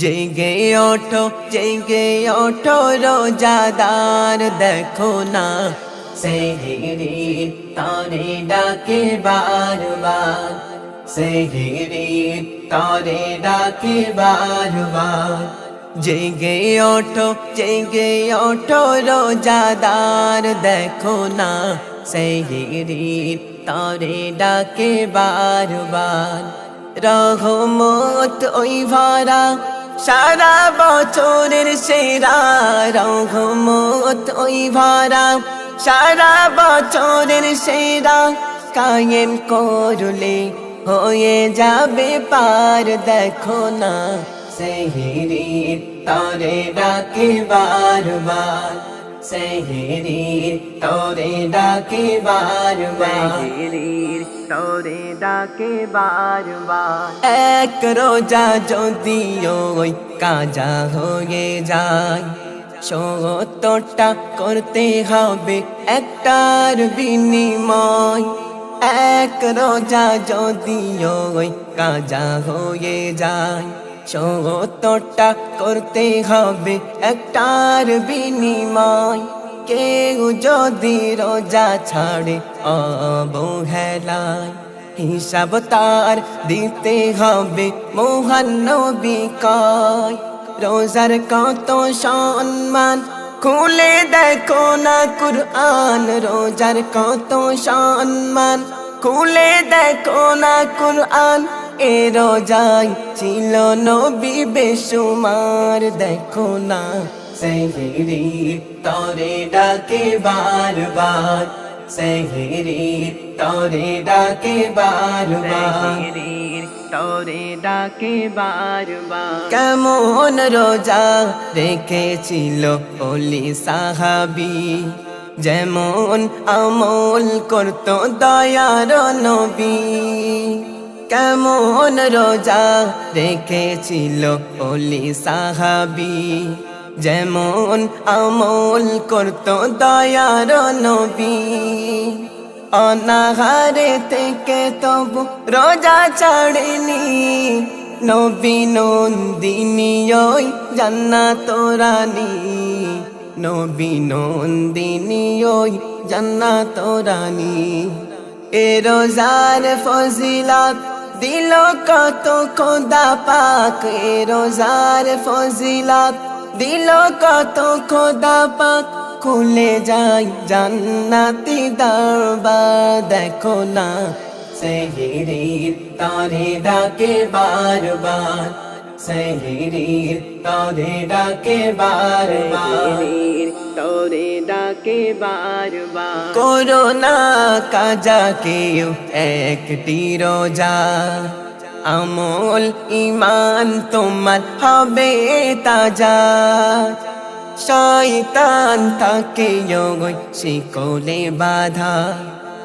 জেগে ওঠো জেগে ওঠো রোজাদার দেখো না। সেহিরি তারে ডাকে বারবার, সেহিরি তারে ডাকে বারবার। জেগে ওঠো জেগে ওঠো রোজাদার দেখো না। সেহিরি তারে ডাকে বারবার, রহমত ওই ভরা সারা বছরের সেরা রহমত ওই ভরা। সারা বছরের সেরা কায়েম করলে হয়ে যাবে পার। দেখো না সেহিরি তরে ডাকে বারবার। সেহিরি তরে ডাকে বারবার। তরে ডাকে বারবার। এক রোজা যদিও ওই কাজা হয়ে যায় সত্তরটা করতে হবে একটার বিনিময়। এক রোজা যদিও ওই কাজা হয়ে যায় সত্তরটা করতে হবে একটার বিনিময়। কেউ যদি রোজা ছাড়ে, অবহেলায় হিসাব তার দিতে হবে। মোহন নবী কয়, রোজার কত সম্মান? খুলে দেখো না কুরআন, রোজার কত সম্মান? খুলে দেখো না কুরআন, এ রোজাই ছিল নবী বেশুমার। দেখো না সেহিরি তরে ডাকে বারবার সেহিরি তরে ডাকে বারবার। তরে ডাকে বারবার। কেমন রোজা রেখেছিল অলি সাহাবি যেমন আমল করত দয়ার নবী। কেমন রোজা রেখেছিল অলি সাহাবি যেমন আমল করত দয়ার নবী। অনাহারে থেকে তবু রোজা ছাড়েনি। নবী নন্দিনী, ওই জান্নাত রানী। নবী নন্দিনী, ওই জান্নাত রানী। এ রোজার ফজিলাত দিল কত খোদা পাক। এ রোজার ফজিলাত দিল কত খোদা পাক খুলে যাই জান্নাতি দরবার। দেখো না সেহিরির তারে ডাকে বারবার। সেহিরির তারে ডাকে বারবার। তোরে ডাকে বারবার। করোনা কাজা কেউ একটি রোজা। আমল ইমান তোমার হবে তাজা। শয়তান তাকে যোগই শিকলে বাধা।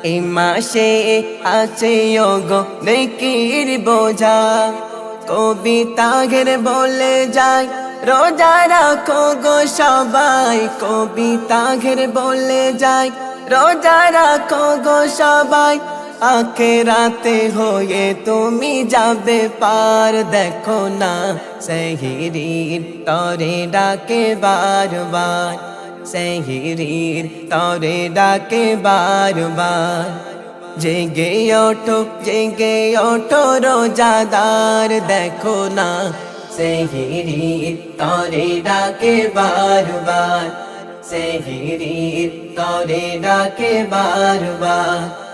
এ মাসে আছে যোগ নেকির বোঝা। কবিতা ঘের বলে যায়, রোজা রাখো গো সবাই। কবিতা ঘের বলে যায়, রোজা রাখো গো সবাই। আখে রাতে হয়ে তুমি যাবে পার। দেখো না সেহিরির তরে ডাকে বারবার। সেহিরির তরে ডাকে বারবার। জেগে ওঠো জেগে ওঠো রোজাদার। দেখো না সেহিরির তরে ডাকে বারবার। সেহিরির তরে ডাকে বারবার।